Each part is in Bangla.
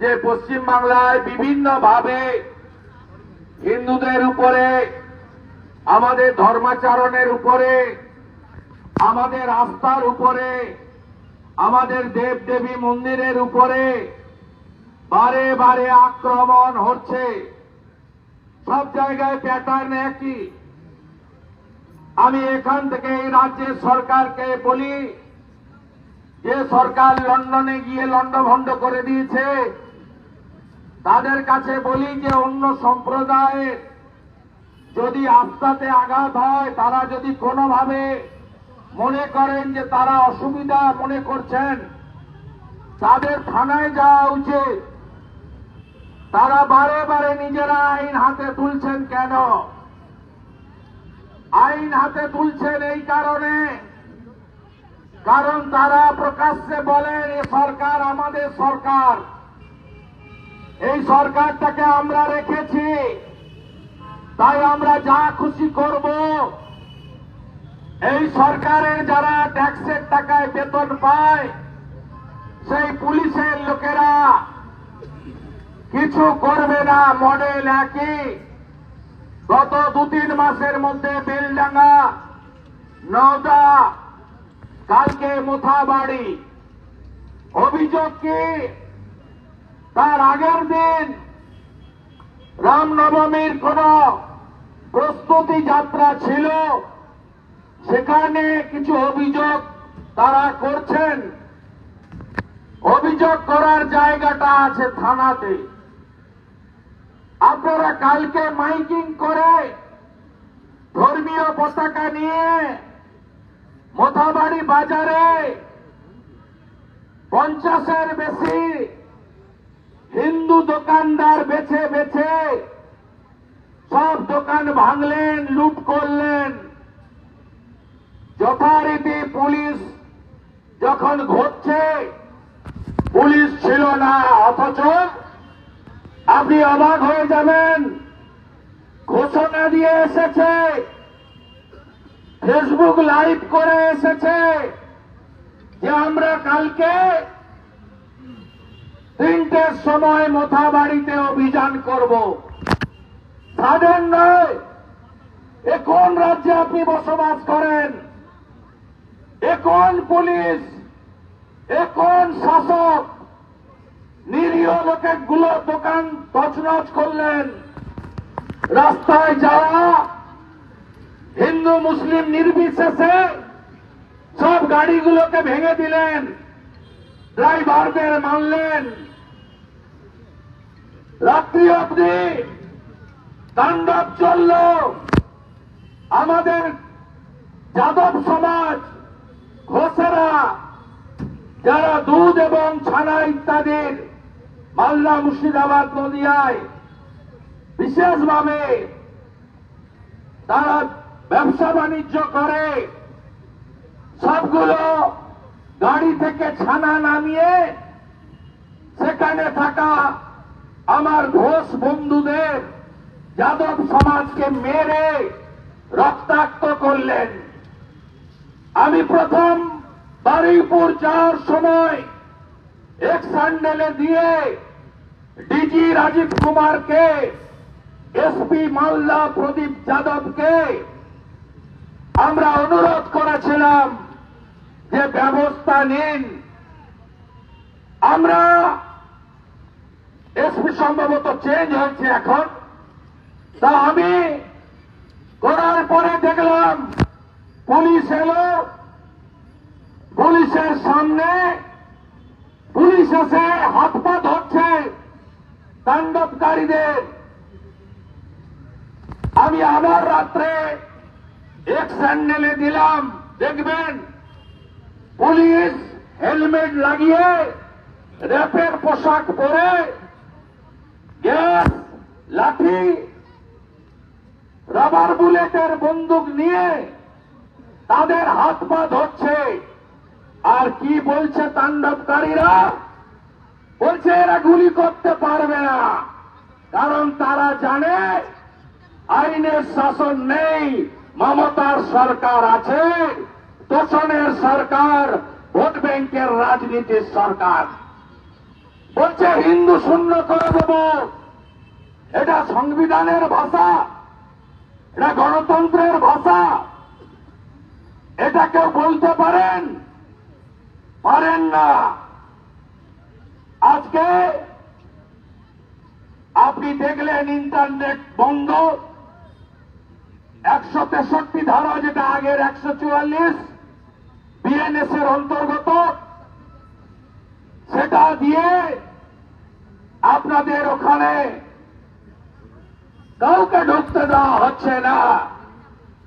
যে পশ্চিম বাংলায় বিভিন্ন ভাবে হিন্দুদের উপরে, আমাদের ধর্মাচরণের উপরে, আমাদের আস্থার উপরে, আমাদের দেব দেবী মন্দিরের উপরে বারে বারে আক্রমণ হচ্ছে। সব জায়গায় প্যাটার্ন একই। আমি এখান থেকে এই রাজ্যের সরকারকে বলি, যে সরকার লন্ডনে গিয়ে লন্ডভন্ড করে দিয়েছে তাদের কাছে বলি যে, অন্য সম্প্রদায়ের যদি আস্থাতে আঘাত হয়, তারা যদি কোনোভাবে মনে করেন যে তারা অসুবিধা মনে করছেন, তাদের থানায় যাওয়া উচিত। তারা বারে বারে নিজেরা আইন হাতে তুলছেন কেন? আইন হাতে তুলছেন এই কারণে, কারণ তারা প্রকাশ্যে বলেন, এ সরকার আমাদের সরকার। এই সরকারটাকে আমরা রেখেছি। তাই আমরা যা খুশি করব, এই সরকারের যারা ট্যাক্সের টাকায় বেতন পায়, সেই পুলিশের লোকেরা কিছু করবে না, মডেল একই। গত দু তিন মাসের মধ্যে বেলডাঙ্গা, নওদা, কালকে মোথাবাড়ি। অভিযোগ কি? তার আগের দিন রামনবমীর কোন প্রস্তুতি যাত্রা ছিল। সেখানে কিছু অভিযোগ তারা করছেন। অভিযোগ করার জায়গাটা আছে থানাতে। আপনারা কালকে মাইকিং করে ধর্মীয় পতাকা নিয়ে মোথাবাড়ি বাজারে পঞ্চাশের বেশি হিন্দু দোকানদার বেছে বেছে সব দোকান ভাঙলেন, লুট করলেন। যথারীতি পুলিশ যখন ঘটছে, পুলিশ ছিল না, অথচ আপনি অবাক হয়ে যাবেন, ঘোষণা দিয়ে এসেছে ফেসবুক লাইভ করে এসেছে যে আমরা কালকে তিনটের সময় মোথা বাড়িতে অভিযান করব। সাধারণ নয়। এ কোন রাজ্যে আপনি বসবাস করেন? এ কোন পুলিশ? এ কোন শাসক? নিরীহ লোকেরগুলো দোকান তছনছ করলেন। রাস্তায় যাওয়া, হিন্দু, মুসলিম নির্বিশেষে সব গাড়িগুলোকে ভেঙে দিলেন। ড্রাইভারদের মানলেন রাত্রি অবধি তাণ্ডব চলল। আমাদের যাদব সমাজ, ঘোষেরা, যারা দুধ এবং ছানা ইত্যাদির মালদা মুর্শিদাবাদ নদিয়ায় বিশেষভাবে তারা ব্যবসা বাণিজ্য করে, সবগুলো গাড়ি থেকে ছানা নামিয়ে সেখানে থাকা আমার ঘোষ বন্ধুদের যাদব সমাজকে মেরে রক্তাক্ত করলেন। আমি প্রথম বারুইপুর যাওয়ার সময় এক স্যান্ডেলে দিয়ে ডিজি রাজীব কুমারকে এসপি মালদা প্রদীপ যাদবকে আমরা অনুরোধ করেছিলাম যে ব্যবস্থা নিন। আমরা এসপি সম্ভবত চেঞ্জ হয়েছে এখন। তা আমি করার পরে দেখলাম পুলিশ এলো। পুলিশের সামনে পুলিশ এসে হাত পা ধরছে তাণ্ডবকারীদের। আমি আবার রাত্রে এক স্যান্ডেলে দিলাম, দেখবেন পুলিশ হেলমেট লাগিয়ে র্যাপের পোশাক পরে গ্যাস, লাঠি, রাবার বুলেটের বন্দুক নিয়ে তাদের হাত পা ধরছে। আর কি বলছে তাণ্ডবকারীরা? বলছে, এরা গুলি করতে পারবে না, কারণ তারা জানে আইনের শাসন নেই, মমতার সরকার আছে, তোষণের সরকার, ভোট ব্যাংকের রাজনীতির সরকার। বলছে হিন্দু শূন্য করে দেব। এটা সংবিধানের ভাষা, এটা গণতন্ত্রের ভাষা। এটা কেউ বলতে পারেন? পারেন না। আজকে আপনি দেখলেন ইন্টারনেট বন্ধ। একশো তেষট্টি ধারা যেটা আগের একশো চুয়াল্লিশ বিএনএস এর অন্তর্গত। সেটা দিয়ে আপনাদের ওখানে কাউকে ঢুকতে দেওয়া হচ্ছে না।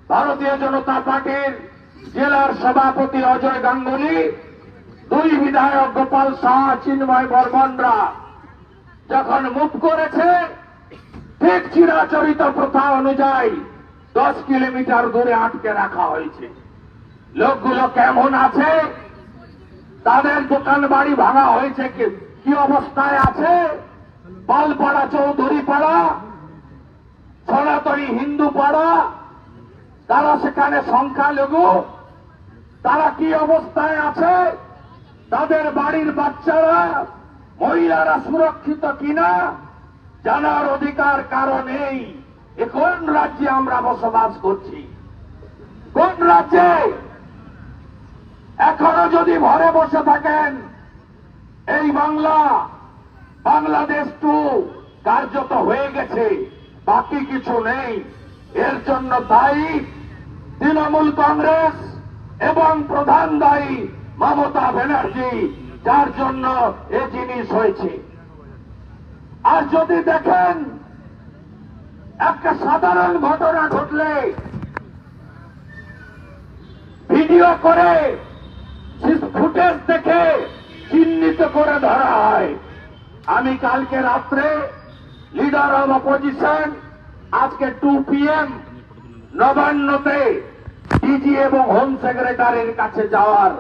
ভারতীয় জনতা পার্টির জেলার সভাপতি অজয় গাঙ্গুলি, দুই বিধায়ক গোপাল শাহ, চিন্ময় বর্মনরা যখন মুখ করেছে, ঠিক চিরাচরিত প্রথা অনুযায়ী দশ কিলোমিটার দূরে আটকে রাখা হয়েছে। লোকগুলো কেমন আছে? তাদের দোকান বাড়ি ভাঙা হয়েছে কি? অবস্থায় আছে? পালপাড়া চৌধুরী পাড়া সনাতনী হিন্দু পাড়া তারা সেখানে সংখ্যালঘু, তারা কি অবস্থায় আছে? তাদের বাড়ির বাচ্চারা, মহিলারা সুরক্ষিত কিনা? জানার অধিকার কারণেই কোন রাজ্যে আমরা বসবাস করছি? কোন রাজ্যে? এখনও যদি ঘরে বসে থাকেন, এই বাংলা, বাংলাদেশ টু কার্যত হয়ে গেছে, বাকি কিছু নেই। এর জন্য দায়ী তৃণমূল কংগ্রেস এবং প্রধান দায়ী মমতা ব্যানার্জি, যার জন্য এ জিনিস হয়েছে। আর যদি দেখেন, একটা সাধারণ ঘটনা ঘটলে, ভিডিও করে ফুটেজ দেখে চিহ্নিত করে ধরা হয়। আমি কালকে রাত্রে লিডার অব অপোজিশন আজকে টু পিএম নবান্নতে ডিজি এবং হোম সেক্রেটারির কাছে যাওয়ার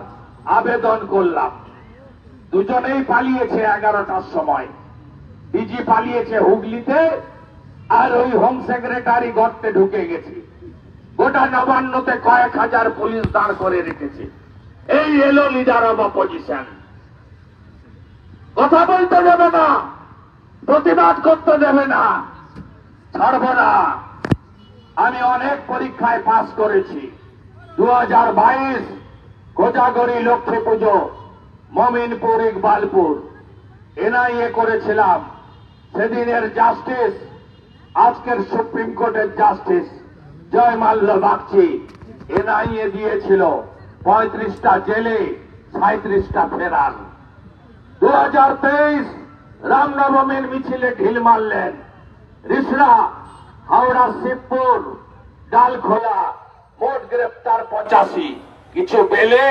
আবেদন করলাম। দুজনেই পালিয়েছে এগারোটার সময়। ডিজি পালিয়েছে হুগলিতে, আর ওই হোম সেক্রেটারি গর্তে ঢুকে গেছে। গোটা নবান্নতে কয়েক হাজার পুলিশ দাঁড় করে রেখেছে। এই এলো লিডার অব অপোজিশন কথা বলতে দেবে না, প্রতিবাদ করতে দেবে না, ছাড়ব না। আমি অনেক পরীক্ষায় পাস করেছি। দু হাজার বাইশ কোজাগরি লক্ষ্মী পুজো, মমিনপুর, ইকবালপুর। এনআইএ করেছিলাম। সেদিনের জাস্টিস আজকের সুপ্রিম কোর্টের justice Joymalya Bagchi, NIA দিয়েছিল। পঁয়ত্রিশটা জেলে সাঁত্রিশটা ফেরান দু হাজার তেইশ রামনবমীর মিছিলে ঢিল মারলেন। রিসরা, হাওড়া, শিবপুর, ডালখোলা, মোট গ্রেপ্তার পঁচাশি। কিছু বেলে,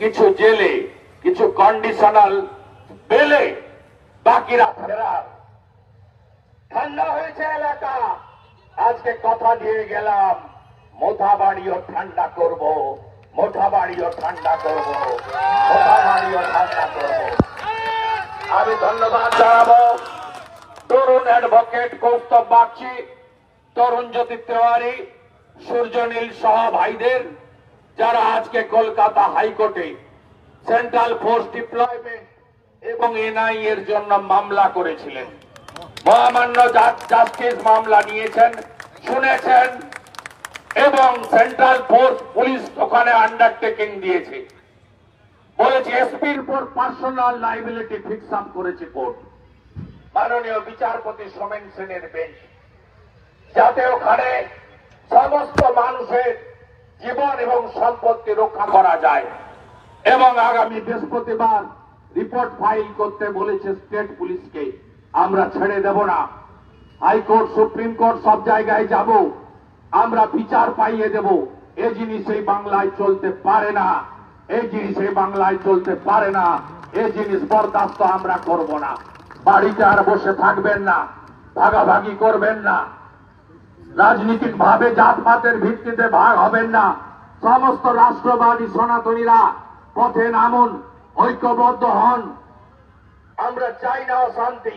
কিছু জেলে, কিছু কন্ডিশনাল বেলে, বাকিরা ফেরার। ঠান্ডা হয়েছে এলাকা। আজকে কথা দিয়ে গেলাম মোথা বাড়িও ঠান্ডা করব। মোথা বাড়িও ঠান্ডা করব মোথা বাড়িও ঠান্ডা করব। আমি ধন্যবাদ জানাব। তরুণ অ্যাডভোকেট কৌস্তব বাগচি, তরুণ জ্যোতি তেওয়ারি, সূর্যনীল সহ ভাইদের, যারা আজকে কলকাতা হাইকোর্টে সেন্ট্রাল ফোর্স ডিপ্লয়মেন্ট এবং এনআই এর জন্য মামলা করেছিলেন। মহামান্য জাস্টিস মামলা নিয়েছেন, শুনেছেন। এবং সেন্ট্রাল ফোর্স পুলিশ ওখানে আন্ডারটেকিং দিয়েছে। বলেছে এসপির উপর পার্সোনাল লাইবিলিটি ফিক্স আপ করেছে কোর্ট মাননীয় বিচারপতি সোমেন সেনের বেঞ্চ যাতে ওখানে সমস্ত মানুষের জীবন এবং সম্পত্তি রক্ষা করা যায়। এবং আগামী বৃহস্পতিবার রিপোর্ট ফাইল করতে বলেছে স্টেট পুলিশকে। আমরা ছেড়ে দেব না। হাইকোর্ট সুপ্রিম কোর্ট সব জায়গায় যাব। আমরা বিচার পাইয়ে দেব। এই জিনিস এই বাংলায় চলতে পারে না। এই জিনিস এই বাংলায় চলতে পারে না। এই জিনিস বরদাস্ত আমরা করব না। বাড়িতে আর বসে থাকবেন না। ভাগাভাগি করবেন না। রাজনীতিক ভাবে জাতপাতের ভিত্তিতে ভাগ হবেন না। সমস্ত রাষ্ট্রবাদী সনাতনীরা পথে নামুন, ঐক্যবদ্ধ হন। আমরা চাই না অশান্তি।